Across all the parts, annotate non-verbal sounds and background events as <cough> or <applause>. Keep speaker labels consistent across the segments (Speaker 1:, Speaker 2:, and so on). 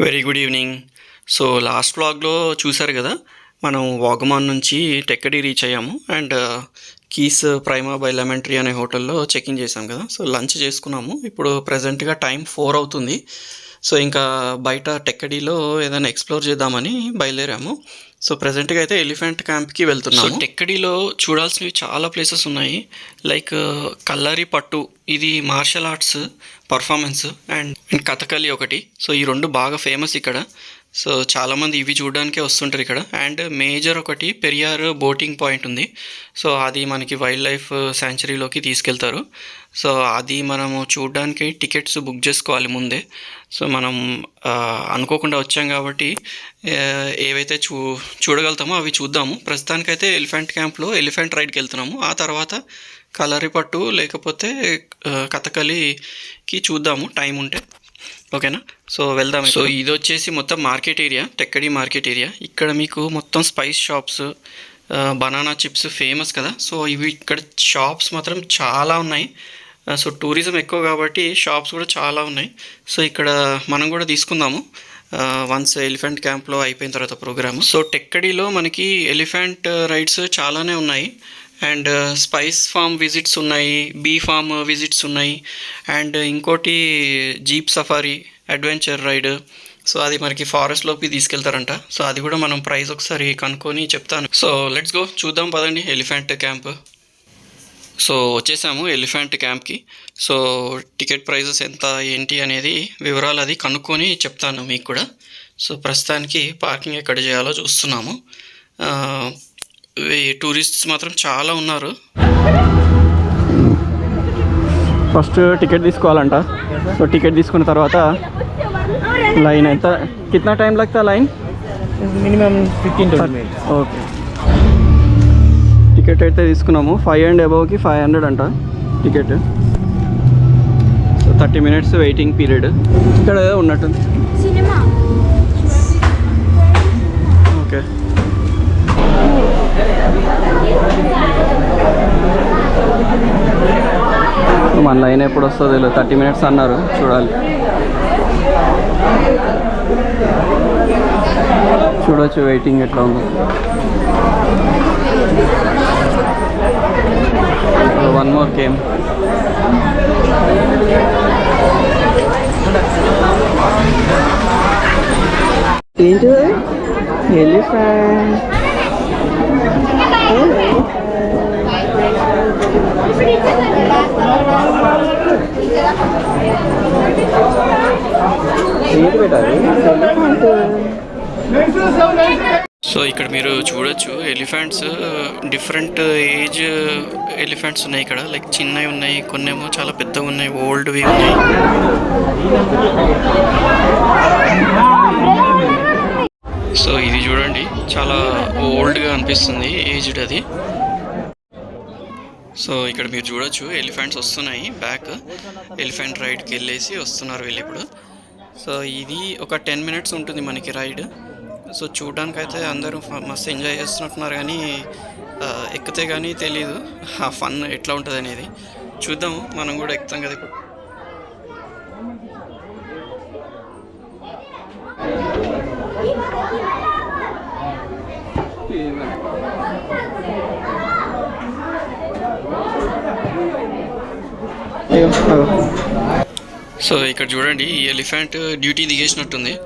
Speaker 1: Very good evening. So last వ్లాగ్లో చూశారు కదా మనం వాగమాన్ నుంచి టెక్కడి రీచ్ అయ్యాము and uh, Keys Prima by Lemon Tree అనే హోటల్లో చెకింగ్ చేసాం కదా. సో లంచ్ చేసుకున్నాము. ఇప్పుడు ప్రజెంట్గా టైం ఫోర్ అవుతుంది. సో ఇంకా బయట టెక్కడిలో ఏదైనా ఎక్స్ప్లోర్ చేద్దామని బయలుదేరాము. సో ప్రజెంట్గా అయితే ఎలిఫెంట్ క్యాంప్కి వెళ్తున్నాము. సో టెక్కడిలో చూడాల్సినవి చాలా ప్లేసెస్ ఉన్నాయి. లైక్ కల్లరి పట్టు ఇది martial arts performance and and Kathakali ఒకటి. సో ఈ రెండు బాగా ఫేమస్ ఇక్కడ. సో చాలామంది ఇవి చూడడానికే వస్తుంటారు ఇక్కడ. అండ్ మేజర్ ఒకటి పెరియార్ బోటింగ్ పాయింట్ ఉంది. సో అది మనకి వైల్డ్ లైఫ్ శాంచురీలోకి తీసుకెళ్తారు. సో అది మనము చూడడానికి టికెట్స్ బుక్ చేసుకోవాలి ముందే. సో మనం అనుకోకుండా వచ్చాం కాబట్టి ఏవైతే చూ చూడగలుగుతామో అవి చూద్దాము. ప్రస్తుతానికైతే ఎలిఫెంట్ క్యాంప్లో ఎలిఫెంట్ రైడ్కి వెళ్తున్నాము. ఆ తర్వాత కలరిపట్టు లేకపోతే కథకలికి కథకళికి చూద్దాము టైం ఉంటే. ఓకేనా? సో వెళ్దాం సో ఇది వచ్చేసి మొత్తం market area Thekkady market area. ఇక్కడ మీకు మొత్తం spice shops banana chips famous కదా. సో ఇవి ఇక్కడ షాప్స్ మాత్రం చాలా ఉన్నాయి. సో టూరిజం ఎక్కువ కాబట్టి షాప్స్ కూడా చాలా ఉన్నాయి. సో ఇక్కడ మనం కూడా తీసుకుందాము. వన్స్ ఎలిఫెంట్ క్యాంప్లో అయిపోయిన తర్వాత ప్రోగ్రామ్. సో టెక్కడిలో మనకి ఎలిఫెంట్ రైడ్స్ చాలానే ఉన్నాయి. And uh, spice farm visits ఉన్నాయి బీ ఫామ్ విజిట్స్ ఉన్నాయి అండ్ ఇంకోటి jeep safari adventure ride. So అది మనకి ఫారెస్ట్లోకి తీసుకెళ్తారంట. సో అది కూడా మనం ప్రైస్ ఒకసారి కనుక్కొని చెప్తాను. సో లెట్స్ గో చూద్దాం పదండి. ఎలిఫెంట్ క్యాంప్ సో వచ్చేసాము ఎలిఫెంట్ క్యాంప్కి సో టికెట్ ప్రైజెస్ ఎంత ఏంటి అనేది వివరాలు అది కనుక్కొని చెప్తాను మీకు కూడా. సో ప్రస్తుతానికి పార్కింగ్ ఎక్కడ చేయాలో చూస్తున్నాము. ఈ టూరిస్ట్స్ మాత్రం చాలా ఉన్నారు. ఫస్ట్ టికెట్ తీసుకోవాలంట. సో టికెట్ తీసుకున్న తర్వాత లైన్ ఎంత? కిतना టైం लगता line?
Speaker 2: Minimum fifteen
Speaker 1: okay. Ticket అయితే తీసుకున్నాము. ఫైవ్ అండ్ అబవ్కి ఫైవ్ హండ్రెడ్ అంట ticket. So thirty minutes waiting period. ఇక్కడ ఉన్నట్టుంది. ఓకే. మన లైన్ ఎప్పుడు వస్తుందో థర్టీ మినిట్స్ అన్నారు. చూడాలి. చూడొచ్చు వెయిటింగ్ ఎట్లా ఉంది. వన్ మోర్ కేమ్ ఏంటి ఎలిఫెంట్ ఏంటి పెట్టాలి సో ఇక్కడ మీరు చూడొచ్చు ఎలిఫెంట్స్ డిఫరెంట్ ఏజ్ ఎలిఫెంట్స్ ఉన్నాయి ఇక్కడ. లైక్ చిన్నవి ఉన్నాయి కొన్ని ఏమో చాలా పెద్దవి ఉన్నాయి ఓల్డ్వి ఉన్నాయి. సో ఇది చూడండి చాలా ఓల్డ్గా అనిపిస్తుంది ఏజ్డ్ అది. సో ఇక్కడ మీరు చూడొచ్చు ఎలిఫెంట్స్ వస్తున్నాయి బ్యాక్. ఎలిఫెంట్ రైడ్కి వెళ్ళేసి వస్తున్నారు వీళ్ళు ఇప్పుడు. సో ఇది ఒక టెన్ మినిట్స్ ఉంటుంది మనకి రైడ్. సో చూడడానికైతే అయితే అందరూ మస్తు ఎంజాయ్ చేస్తున్నట్టున్నారు కానీ ఎక్కితే కానీ తెలియదు ఆ ఫన్ ఎట్లా ఉంటుంది అనేది చూద్దాము మనం కూడా ఎక్కుతాం కదా ఇప్పుడు. సో ఇక్కడ చూడండి ఈ ఎలిఫెంట్ డ్యూటీ దిగేసినట్టుంది.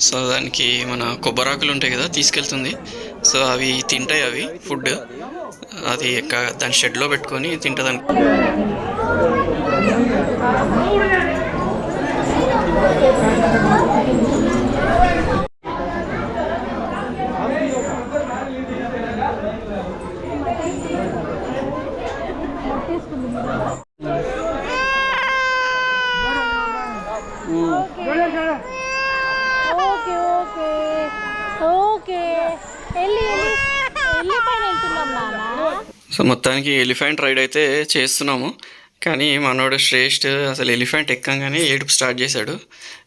Speaker 1: సో దానికి మన కొబ్బరాకులు ఉంటాయి కదా తీసుకెళ్తుంది. సో అవి తింటాయి అవి ఫుడ్. అది ఎక్క- దాని షెడ్లో పెట్టుకొని తింటుంది
Speaker 3: అనుకో ఓకే ఓకే వెళ్ళి వెళ్ళి వెళ్ళి పైన వెళ్తున్నాం నాన్న
Speaker 1: సో మొత్తానికి ఎలిఫెంట్ రైడ్ అయితే చేస్తున్నాము. కానీ మనోడు శ్రేష్ఠ అసలు ఎలిఫెంట్ ఎక్కంగానే ఏడుపు స్టార్ట్ చేశాడు.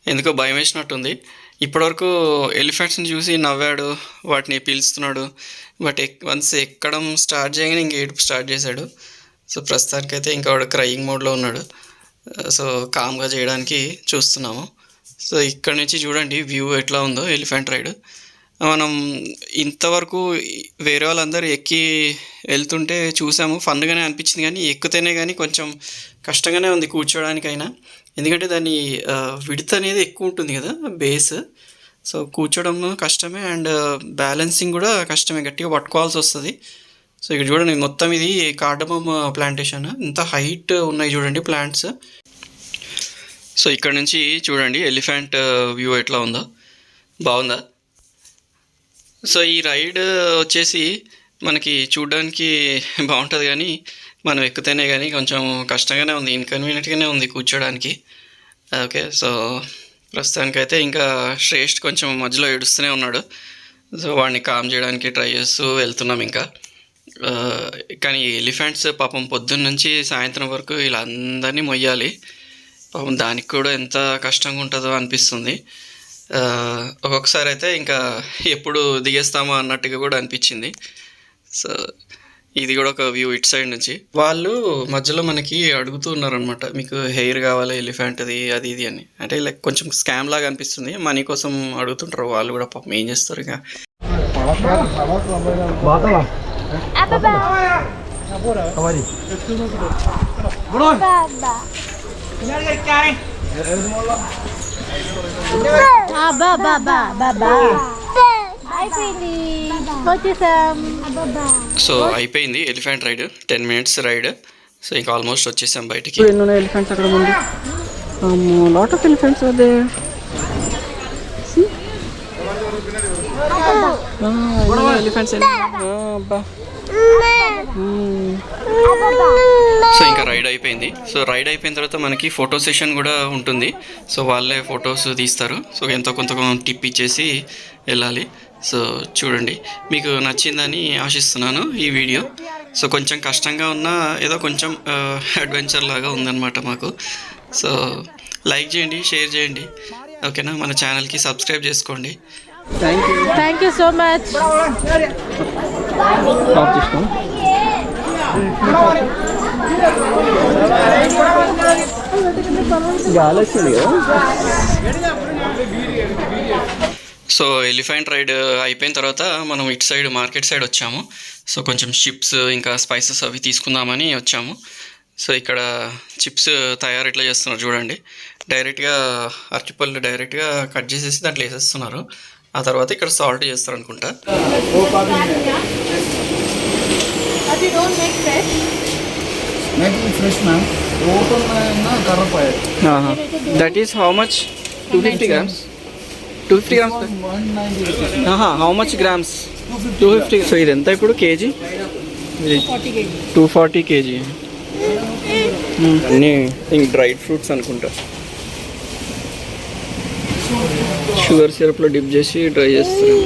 Speaker 1: ఎందుకో భయం వేసినట్టుంది. ఇప్పటివరకు ఎలిఫెంట్స్ని చూసి నవ్వాడు వాటిని పీల్చుతున్నాడు. బట్ ఎక్ వన్స్ ఎక్కడం స్టార్ట్ చేయగానే ఇంక ఏడుపు స్టార్ట్ చేశాడు. సో ప్రస్తుతానికైతే ఇంకా వాడు క్రయింగ్ మోడ్లో ఉన్నాడు. సో కామ్గా చేయడానికి చూస్తున్నాము. సో ఇక్కడ నుంచి చూడండి వ్యూ ఎట్లా ఉందో ఎలిఫెంట్ రైడ్. మనం ఇంతవరకు వేరే వాళ్ళందరూ ఎక్కి వెళ్తుంటే చూసాము. ఫన్గానే అనిపించింది కానీ ఎక్కితేనే కానీ కొంచెం కష్టంగానే ఉంది కూర్చోడానికైనా. ఎందుకంటే దాని విడత అనేది ఎక్కువ ఉంటుంది కదా బేస్. సో కూర్చోవడం కష్టమే అండ్ బ్యాలెన్సింగ్ కూడా కష్టమే. గట్టిగా పట్టుకోవాల్సి వస్తుంది. సో ఇక్కడ చూడండి మొత్తం ఇది కార్డమమ్ ప్లాంటేషన్. ఇంత హైట్ ఉన్నాయి చూడండి ప్లాంట్స్. సో ఇక్కడ నుంచి చూడండి ఎలిఫెంట్ వ్యూ ఎట్లా ఉందో. బాగుందా? సో ఈ రైడ్ వచ్చేసి మనకి చూడడానికి <laughs> బాగుంటుంది కానీ మనం ఎక్కితేనే కానీ కొంచెం కష్టంగానే ఉంది ఇన్కన్వీనియంట్గానే ఉంది కూర్చోడానికి. ఓకే సో ప్రస్తుతానికైతే ఇంకా శ్రేష్ఠ్ కొంచెం మధ్యలో ఏడుస్తూనే ఉన్నాడు. సో వాడిని కామ్ చేయడానికి ట్రై చేస్తూ వెళ్తున్నాం ఇంకా. కానీ ఎలిఫెంట్స్ పాపం పొద్దున్న నుంచి సాయంత్రం వరకు ఇలా అందరినీ మొయ్యాలి. పాపం దానికి కూడా ఎంత కష్టంగా ఉంటుందో అనిపిస్తుంది. ఒక్కొక్కసారి అయితే ఇంకా ఎప్పుడు దిగేస్తామో అన్నట్టుగా కూడా అనిపించింది. సో ఇది కూడా ఒక వ్యూ ఇట్ సైడ్ నుంచి. వాళ్ళు మధ్యలో మనకి అడుగుతూ ఉన్నారనమాట మీకు హెయిర్ కావాలి ఎలిఫెంట్ది అది ఇది అని. అంటే లైక్ కొంచెం స్కామ్ లాగా అనిపిస్తుంది మనీ కోసం అడుగుతుంటారు వాళ్ళు కూడా పాపం ఏం చేస్తారు ఇక?
Speaker 3: బా అయిపోయింది వచ్చేసాం
Speaker 1: సో అయిపోయింది. Elephant ride ten minutes ride so ఇంకా ఆల్మోస్ట్ వచ్చేసాం బయటికి.
Speaker 2: ఎన్ని ఎలిఫెంట్స్ అక్కడ అమ్మో లాట్ ఆఫ్ ఎలిఫెంట్స్ అదే ఎలిఫెంట్స్ అబ్బా.
Speaker 1: సో ఇంకా రైడ్ అయిపోయింది. సో రైడ్ అయిపోయిన తర్వాత మనకి ఫోటో సెషన్ కూడా ఉంటుంది. సో వాళ్ళే ఫొటోస్ తీస్తారు. సో ఎంతో కొంత టిప్ ఇచ్చేసి వెళ్ళాలి. సో చూడండి. మీకు నచ్చిందని ఆశిస్తున్నాను ఈ వీడియో. సో కొంచెం కష్టంగా ఉన్నా ఏదో కొంచెం అడ్వెంచర్ లాగా ఉందన్నమాట మాకు. సో లైక్ చేయండి షేర్ చేయండి. ఓకేనా మన ఛానల్కి సబ్స్క్రైబ్ చేసుకోండి.
Speaker 2: Thank you
Speaker 3: thank you so much
Speaker 2: గాలి వచ్చింది
Speaker 1: సో ఎలిఫెంట్ రైడ్ అయిపోయిన తర్వాత మనం ఇటు సైడ్ మార్కెట్ సైడ్ వచ్చాము. సో కొంచెం చిప్స్ ఇంకా స్పైసెస్ అవి తీసుకుందామని వచ్చాము. సో ఇక్కడ చిప్స్ తయారు ఎట్లా చేస్తున్నారు చూడండి. డైరెక్ట్గా అరటిపళ్ళు డైరెక్ట్గా కట్ చేసేసి దాంట్లో వేసేస్తున్నారు. ఆ తర్వాత ఇక్కడ సాల్ట్ చేస్తారు అనుకుంటా
Speaker 2: that is how much two fifty grams two fifty grams how much grams two fifty so ఇది ఎంత ఇప్పుడు కేజీ? Two forty KG. అన్నీ ఇంక డ్రైడ్ ఫ్రూట్స్ అనుకుంటా. షుగర్ సిరప్లో డిప్ చేసి డ్రై చేస్తారు.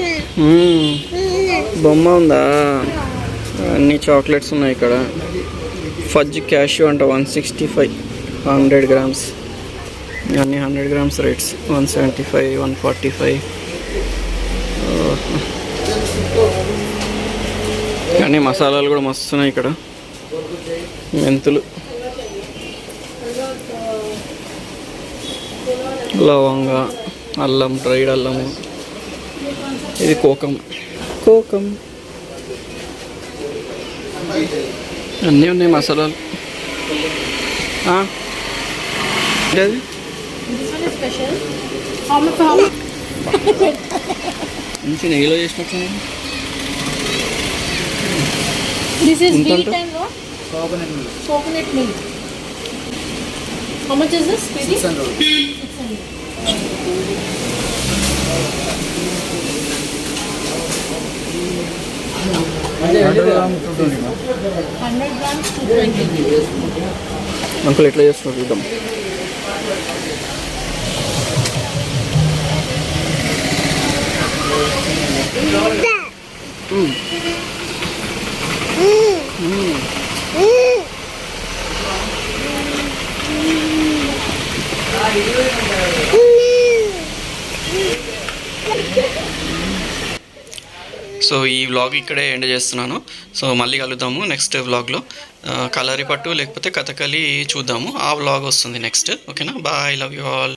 Speaker 2: మ్మ్. బొమ్మ ఉందా? అన్ని చాక్లెట్స్ ఉన్నాయి ఇక్కడ. ఫజ్ క్యాష్యూ అంట one sixty five hundred grams. అన్ని hundred grams rates one seventy five one forty five. కానీ మసాలాలు కూడా మస్తున్నాయి ఇక్కడ. మెంతులు. లవంగ అల్లం డ్రైడ్ అల్లము ఇది కోకం. కోకం. అన్నీ ఉన్నాయి మసాలాలు. మంచి నెయ్యిలో చేసినట్టు
Speaker 3: this is wheat and 600 600
Speaker 2: uncle ఎట్లా చేస్తున్నారు చూద్దాం Mm. Mm. Mm. mm.
Speaker 1: So ఈ వ్లాగ్ ఇక్కడే ఎండ్ చేస్తున్నాను. సో మళ్ళీ కలుద్దాము నెక్స్ట్ వ్లాగ్లో కలరి పట్టు లేకపోతే కథకళి చూద్దాము. ఆ వ్లాగ్ వస్తుంది నెక్స్ట్ ఓకేనా? Bye love you all